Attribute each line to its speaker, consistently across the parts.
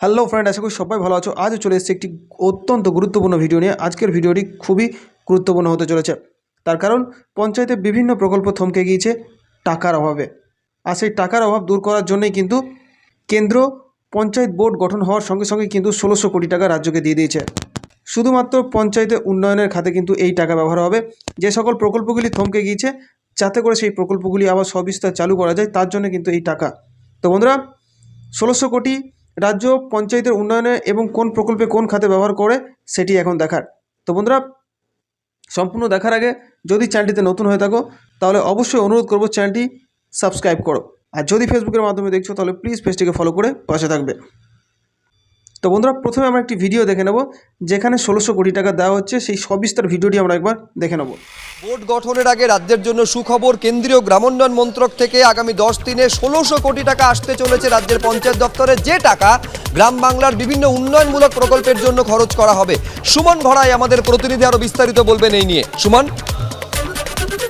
Speaker 1: Hello friend আশা করি সবাই ভালো আছো। আজও চলে এসেছি একটি অত্যন্ত গুরুত্বপূর্ণ ভিডিও নিয়ে। আজকের ভিডিওটি খুবই গুরুত্বপূর্ণ হতে চলেছে। তার কারণ, পঞ্চায়েতে বিভিন্ন প্রকল্প থমকে গিয়েছে টাকার অভাবে। আর সেই টাকার অভাব দূর করার জন্যই কিন্তু কেন্দ্র পঞ্চায়েত বোর্ড গঠন হওয়ার সঙ্গে সঙ্গে কিন্তু ষোলোশো কোটি টাকা রাজ্যকে দিয়ে দিয়েছে। শুধুমাত্র পঞ্চায়েতে উন্নয়নের খাতে কিন্তু এই টাকা ব্যবহার হবে। যে সকল প্রকল্পগুলি থমকে গিয়েছে, যাতে করে সেই প্রকল্পগুলি আবার সবিস্তার চালু করা যায়, তার জন্য কিন্তু এই টাকা। তো বন্ধুরা, ষোলোশো কোটি রাজ্য পঞ্চায়েতের উন্নয়নে এবং কোন প্রকল্পে কোন খাতে ব্যবহার করে সেটি এখন দেখার। তো বন্ধুরা, সম্পূর্ণ দেখার আগে যদি চ্যানেলটিতে নতুন হয়ে থাকো, তাহলে অবশ্যই অনুরোধ করব চ্যানেলটি সাবস্ক্রাইব করো। আর যদি ফেসবুকের মাধ্যমে দেখছ, তাহলে প্লিজ পেজটিকে ফলো করে পাশে থাকবে। তো বন্ধুরা, প্রথমে আমরা একটি ভিডিও দেখে নেব, যেখানে ষোলোশো কোটি টাকা দেওয়া হচ্ছে। সেই সবিস্তার ভিডিওটি আমরা একবার দেখে নেব।
Speaker 2: বোর্ড গঠনের আগে রাজ্যের জন্য সুখবর, কেন্দ্রীয় গ্রামোন্নয়ন মন্ত্রক থেকে আগামী দশ দিনে ষোলোশো কোটি টাকা আসতে চলেছে রাজ্যের পঞ্চায়েত দপ্তরে। যে টাকা গ্রাম বাংলার বিভিন্ন উন্নয়নমূলক প্রকল্পের জন্য খরচ করা হবে। সুমন ঘড়াই আমাদের প্রতিনিধি আরও বিস্তারিত বলবেন এই নিয়ে। সুমন?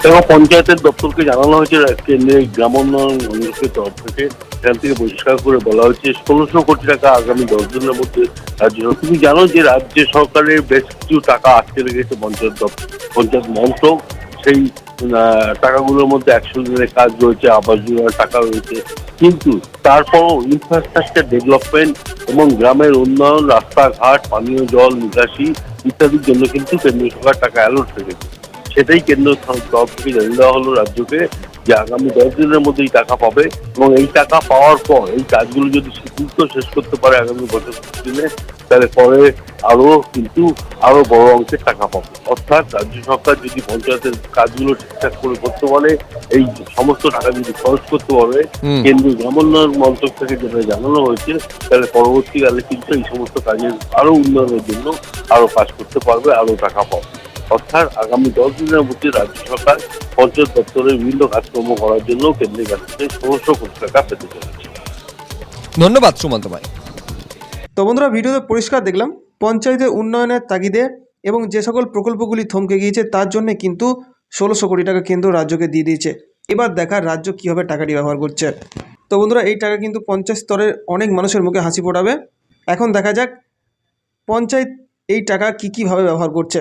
Speaker 3: এবং পঞ্চায়েতের দপ্তরকে জানানো হয়েছে কেন্দ্রীয় গ্রাম উন্নয়ন তরফ থেকে। সেখান থেকে পরিষ্কার করে বলা হয়েছে, ষোলোশো কোটি টাকা আগামী দশ দিনের মধ্যে রাজ্য তুমি জানো যে রাজ্য সরকারের বেশ কিছু টাকা আটকে রেখেছে পঞ্চায়েত দপ্তর, পঞ্চায়েত মন্ত্রক। সেই টাকাগুলোর মধ্যে একশো দিনের কাজ রয়েছে, আবাস যোজনার টাকা রয়েছে। কিন্তু তারপরও ইনফ্রাস্ট্রাকচার ডেভেলপমেন্ট এবং গ্রামের উন্নয়ন, রাস্তাঘাট, পানীয় জল, নিকাশি ইত্যাদির জন্য কিন্তু কেন্দ্রীয় সরকার টাকা অ্যালোট রেখেছে। সেটাই কেন্দ্র তরফ থেকে জানিয়ে দেওয়া হলো রাজ্যকে যে আগামী দশ দিনের মধ্যে এই টাকা পাবে এবং এই টাকা পাওয়ার পর এই কাজগুলো যদি দ্রুত শেষ করতে পারে আগামী বছর দিনে তাহলে পরে আরও কিন্তু আরও বড় অঙ্কের টাকা পাবে অর্থাৎ রাজ্য সরকার যদি পঞ্চায়েতের কাজগুলো ঠিকঠাক করে করতে পারে এই সমস্ত টাকা যদি খরচ করতে পারবে। কেন্দ্রীয় গ্রামোন্নয়ন মন্ত্রক থেকে যেটা জানানো হয়েছে তাহলে পরবর্তীকালে কিন্তু এই সমস্ত কাজের আরও উন্নয়নের জন্য আরও কাজ করতে পারবে আরও টাকা পাবে অর্থাৎ আগামী দশ দিনের মধ্যে রাজ্য সরকার পঞ্চায়েত দপ্তরের বিভিন্ন কাজকর্ম করার জন্য কেন্দ্রের কাছ থেকে ষোলোশো কোটি টাকা পেতে চলেছে।
Speaker 2: ধন্যবাদ সুমন্ত ভাই।
Speaker 1: তো বন্ধুরা ভিডিওতে পরিষ্কার দেখলাম পঞ্চায়েতের উন্নয়নের তাগিদে এবং যে সকল প্রকল্পগুলি থমকে গিয়েছে তার জন্য কিন্তু ষোলোশো কোটি টাকা কেন্দ্র রাজ্যকে দিয়ে দিয়েছে। এবার দেখার রাজ্য কীভাবে টাকাটি ব্যবহার করছে। তো বন্ধুরা এই টাকা কিন্তু পঞ্চায়েত স্তরের অনেক মানুষের মুখে হাসি ফোটাবে। এখন দেখা যাক পঞ্চায়েত এই টাকা কী কীভাবে ব্যবহার করছে।